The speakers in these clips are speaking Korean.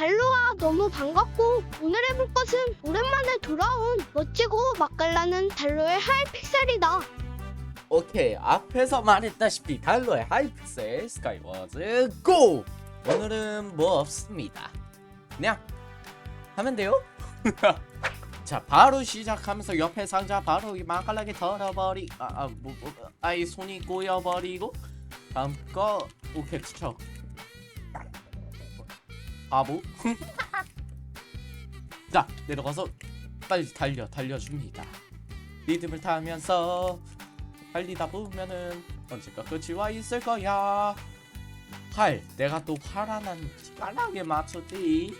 달로아 너무 반갑고 오늘 해볼 것은 오랜만에 돌아온 멋지고 맛깔나는 달로의 하이픽셀이다. 오케이 앞에서 말했다시피 달러의 하이픽셀 스카이워즈 고! 오늘은 뭐 없습니다 그냥 하면 돼요 자 바로 시작하면서 옆에 상자 바로 이 맛깔나게 털어버리 아아 뭐, 뭐, 아이 손이 꼬여버리고 다음 거 오케이 추척 바보 자 내려가서 빨리 달려 달려줍니다 리듬을 타면서 달리다 보면은 언젠가 끝이 와 있을 거야. 활, 내가 또 화란한 빨하게 맞췄지.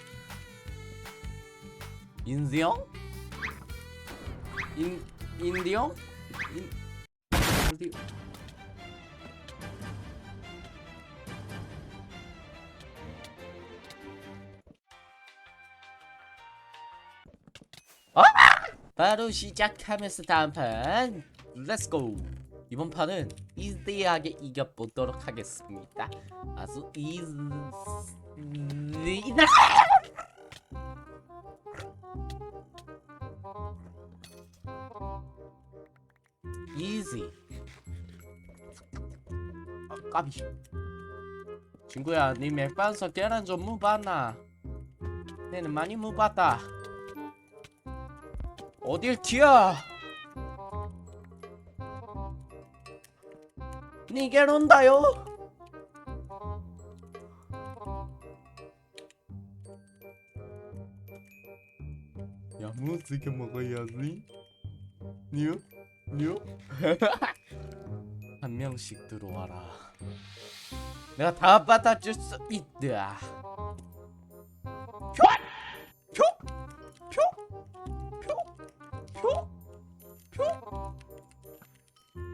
인디형? 인 인디형? 인 어디? 아! 바로 시작하면서 다음 판. 렛츠고 이번 판은 이지하게 이겨보도록 하겠습니다. 아주 이지 이지 아 까비. 친구야 니 맥반석 계란 좀 무봤나? 내는 많이 무봤다 어딜 튀어 니게 온다요. 야무지게 먹어야지. 니요? 니요? 한 명씩 들어와라. 내가 다 받아줄 수 있다.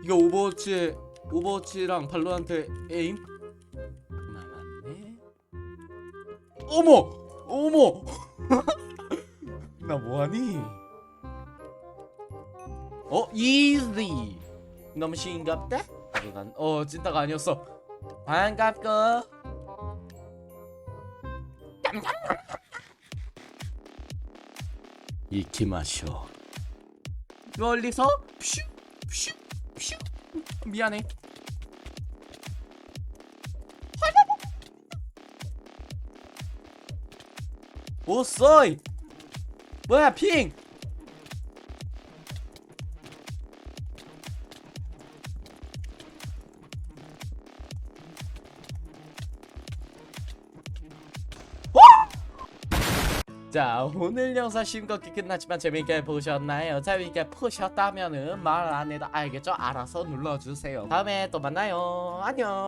이거 오버워치 오버워치랑 발로한테 에임? 나갔네. 어머, 어머. 나 뭐하니? 어, 이지. 너무 싱겁다. 하지만 어 찐따가 아니었어. 반갑고. 마셔. 멀리서 슈. 미안해. 오쏘이 뭐야 핑 자 오늘 영상 싱겁게 끝났지만 재밌게 보셨나요? 재밌게 보셨다면은 말 안 해도 알겠죠? 알아서 눌러주세요 다음에 또 만나요 안녕